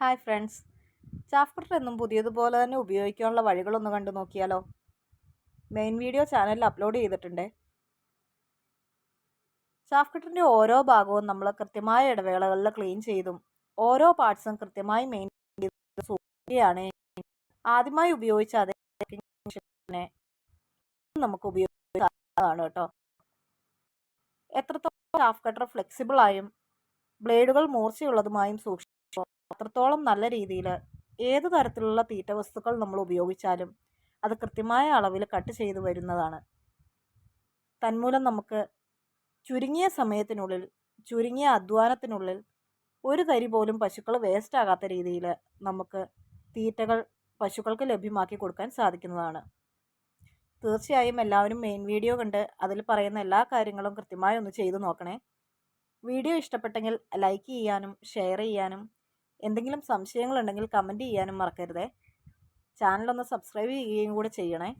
Hi friends. Chaff എന്നും പുതിയതുപോലെ തന്നെ ഉപയോഗിക്കാനുള്ള വഴികളൊന്ന് കണ്ടു നോക്കിയാലോ? മെയിൻ വീഡിയോ ചാനലിൽ അപ്ലോഡ് ചെയ്തിട്ടുണ്ട്. ചാഫ് ഓരോ ഭാഗവും നമ്മൾ കൃത്യമായ ഇടവേളകളിൽ ക്ലീൻ ചെയ്തും ഓരോ പാർട്സും കൃത്യമായി മെയിൻ സൂക്ഷിക്കുകയാണ്. ആദ്യമായി ഉപയോഗിച്ച അതേ നമുക്ക് ഉപയോഗിക്കാവുന്നതാണ് കേട്ടോ. എത്രത്തോളം ചാഫ് കട്ടർ ഫ്ലെക്സിബിൾ ആയും ബ്ലേഡുകൾ മൂർച്ചയുള്ളതുമായും സൂക്ഷിച്ചോ. അത്രത്തോളം നല്ല രീതിയിൽ ഏത് തരത്തിലുള്ള തീറ്റ വസ്തുക്കൾ നമ്മൾ ഉപയോഗിച്ചാലും അത് കൃത്യമായ അളവിൽ കട്ട് ചെയ്തു വരുന്നതാണ്. തന്മൂലം നമുക്ക് ചുരുങ്ങിയ സമയത്തിനുള്ളിൽ ചുരുങ്ങിയ അധ്വാനത്തിനുള്ളിൽ ഒരു തരി പോലും പശുക്കൾ വേസ്റ്റ് ആകാത്ത രീതിയിൽ നമുക്ക് തീറ്റകൾ പശുക്കൾക്ക് ലഭ്യമാക്കി കൊടുക്കാൻ സാധിക്കുന്നതാണ്. തീർച്ചയായും എല്ലാവരും മെയിൻ വീഡിയോ കണ്ട് അതിൽ പറയുന്ന എല്ലാ കാര്യങ്ങളും കൃത്യമായി ഒന്ന് ചെയ്തു നോക്കണേ. വീഡിയോ ഇഷ്ടപ്പെട്ടെങ്കിൽ ലൈക്ക് ചെയ്യാനും ഷെയർ ചെയ്യാനും എന്തെങ്കിലും സംശയങ്ങളുണ്ടെങ്കിൽ കമന്റ് ചെയ്യാനും മറക്കരുതേ. ചാനലൊന്ന് സബ്സ്ക്രൈബ് ചെയ്യുകയും കൂടെ ചെയ്യണേ.